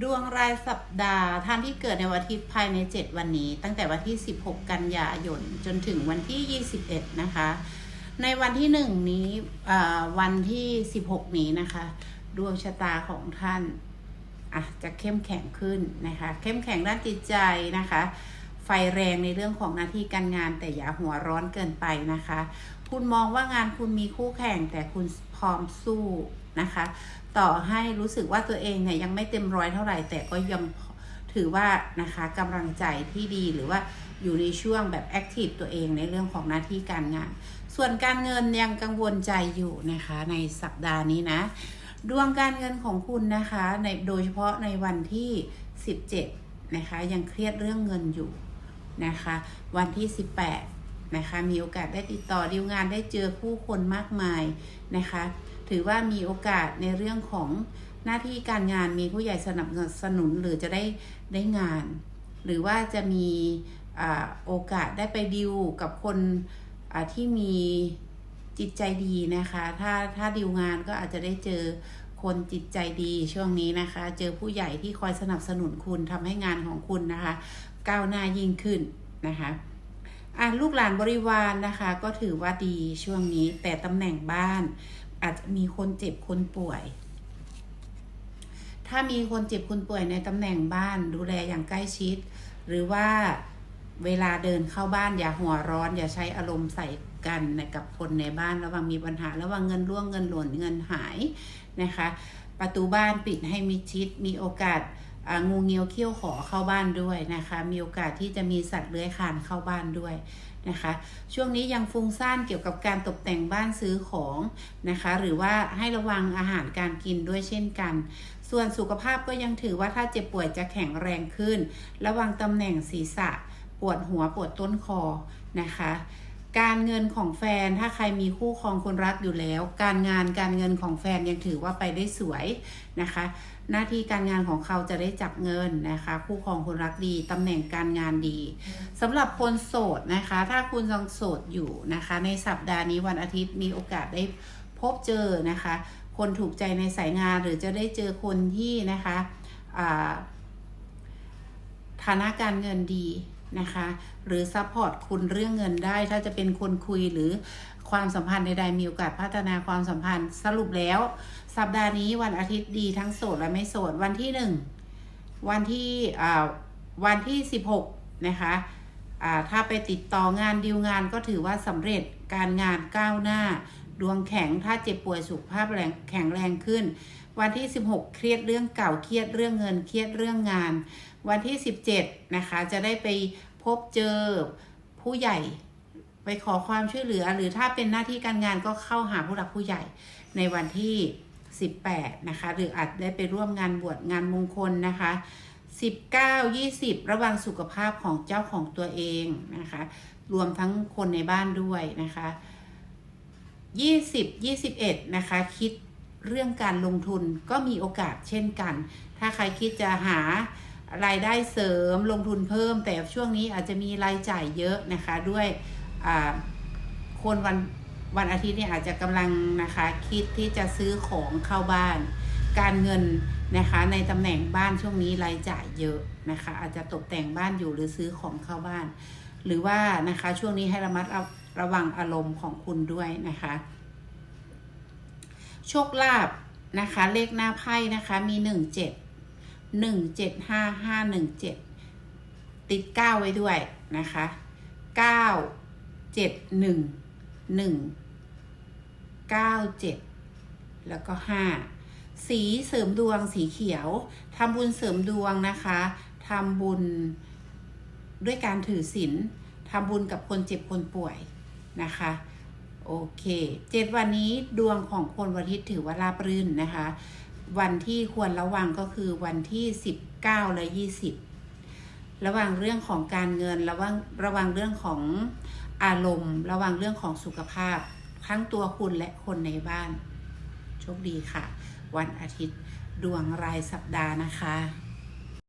ดวงรายสัปดาห์ท่านที่เกิดในวันอาทิตย์ภายใน 7 วันนี้ ตั้งแต่วันที่ 16 กันยายนจนถึงวันที่ 21 นะคะ ในวันที่ 1 นี้วันที่ 16 นี้นะคะ ดวงชะตาของท่านอะจะเข้มแข็งขึ้นนะคะ เข้มแข็งด้านจิตใจนะคะ ไฟแรงในเรื่องของหน้าที่การงานแต่อย่าหัวร้อนเกินไปนะคะ คุณมองว่างานคุณมีคู่แข่งแต่คุณพร้อมสู้นะคะ ต่อให้รู้สึกว่าตัวเองเนี่ยยังไม่เต็มร้อยเท่าไหร่ แต่ก็ยังถือว่านะคะกำลังใจที่ดีหรือว่าอยู่ในช่วงแบบแอคทีฟตัวเองในเรื่องของหน้าที่การงาน ส่วนการเงินยังกังวลใจอยู่นะคะในสัปดาห์นี้นะ ดวงการเงินของคุณนะคะในโดยเฉพาะในวันที่ 17นะคะยังเครียดเรื่องเงินอยู่นะคะ วันที่ 18 นะคะมีโอกาสได้ติดต่อดีลงานได้เจอผู้คนมากมายนะคะ ถือว่ามีโอกาสในเรื่องของหน้าที่การงานมีผู้ใหญ่สนับสนุนหรือจะได้ได้งาน หรือว่าจะมีอโอกาสได้ไปดิวกับคนที่มีจิตใจดีนะคะ ถ้าถ้าดิวงานก็อาจจะได้เจอคนจิตใจดีช่วงนี้นะคะ เจอผู้ใหญ่ที่คอยสนับสนุนคุณทำให้งานของคุณนะคะ ก้าวหน้ายิ่งขึ้นนะคะ อะลูกหลานบริวารนะคะ ก็ถือว่าดีช่วงนี้ แต่ตำแหน่งบ้าน อาจจะมีคนเจ็บคนป่วย ถ้ามีคนเจ็บคนป่วยในตำแหน่งบ้านดูแลอย่างใกล้ชิด หรือว่าเวลาเดินเข้าบ้านอย่าหัวร้อน อย่าใช้อารมณ์ใส่กันนะกับคนในบ้านระวังมีปัญหาระวังเงินร่วงเงินหล่นเงินหายนะคะ ประตูบ้านปิดให้มิดชิดมีโอกาส งูเงี้ยวเขี้ยวขอเข้าบ้านด้วยนะคะ มีโอกาสที่จะมีสัตว์เลื้อยคลานเข้าบ้านด้วยนะคะ ช่วงนี้ยังฟุ้งซ่านเกี่ยวกับการตกแต่งบ้านซื้อของนะคะ หรือว่าให้ระวังอาหารการกินด้วยเช่นกัน ส่วนสุขภาพก็ยังถือว่าถ้าเจ็บป่วยจะแข็งแรงขึ้น ระวังตำแหน่งศีรษะ ปวดหัวปวดต้นคอนะคะ การเงินของแฟนถ้าใครมีคู่ครองคนรักอยู่แล้ว การงานการเงินของแฟนยังถือว่าไปได้สวยนะคะ หน้าที่การงานของเขาจะได้จับเงินนะคะ คู่ครองคนรักดีตำแหน่งการงานดีสำหรับคนโสดนะคะ ถ้าคุณยังโสดอยู่นะคะ ในสัปดาห์นี้วันอาทิตย์มีโอกาสได้พบเจอนะคะ คนถูกใจในสายงานหรือจะได้เจอคนที่นะคะฐานะการเงินดี นะคะ หรือซัพพอร์ตคุณเรื่องเงินได้ ถ้าจะเป็นคนคุยหรือความสัมพันธ์ใดๆมีโอกาสพัฒนาความสัมพันธ์สรุปแล้ว สัปดาห์นี้วันอาทิตย์ดีทั้งโสดและไม่โสดวันที่หนึ่งวันที่อ่าวันที่สิบหกนะคะอ่าถ้าไปติดต่องานดีลงานก็ถือว่าสำเร็จการงานก้าวหน้า ดวงแข็งถ้าเจ็บป่วยสุขภาพแแข็งแรงขึ้น วันที่ 16 เครียดเรื่องเก่าเครียดเรื่องเงินเครียดเรื่องงาน วันที่ 17 นะคะ จะได้ไปพบเจอผู้ใหญ่ไปขอความช่วยเหลือ หรือถ้าเป็นหน้าที่การงานก็เข้าหาผู้หลักผู้ใหญ่ในวันที่ 18 นะคะ หรืออาจได้ไปร่วมงานบวชงานมงคลนะคะ 19 20 ระวังสุขภาพของเจ้าของตัวเองนะคะ รวมทั้งคนในบ้านด้วยนะคะ 20 21 นะคะ คิด เรื่องการลงทุนก็มีโอกาสเช่นกัน ถ้าใครคิดจะหารายได้เสริมลงทุนเพิ่ม แต่ช่วงนี้อาจจะมีรายจ่ายเยอะนะคะด้วยคนวันวันอาทิตย์เนี่ยอาจจะกำลังนะคะคิดที่จะซื้อของเข้าบ้าน การเงินนะคะในตำแหน่งบ้านช่วงนี้รายจ่ายเยอะนะคะอาจจะตกแต่งบ้านอยู่หรือซื้อของเข้าบ้าน หรือว่านะคะช่วงนี้ให้ระมัดระวังอารมณ์ของคุณด้วยนะคะ โชคลาภนะคะ เลขหน้าไพ่นะคะมีหนึ่งเจ็ดหนึ่งเจ็ดห้าห้าหนึ่งเจ็ดติดเก้าไว้ด้วยนะคะเก้าเจ็ดหนึ่งหนึ่งเก้าเจ็ดแล้วก็ห้าสีเสริมดวงสีเขียวทำบุญเสริมดวงนะคะทำบุญด้วยการถือศีลทำบุญกับคนเจ็บคนป่วยนะคะ โอเคเจ็ดวันนี้ดวงของคนวันอาทิตย์ถือว่าราบรื่นนะคะ วันที่ควรระวังก็คือวันที่สิบเก้าและยี่สิบระวังเรื่องของการเงิน ระวังระวังเรื่องของอารมณ์ ระวังเรื่องของสุขภาพ ทั้งตัวคุณและคนในบ้าน โชคดีค่ะ วันอาทิตย์ดวงรายสัปดาห์นะคะ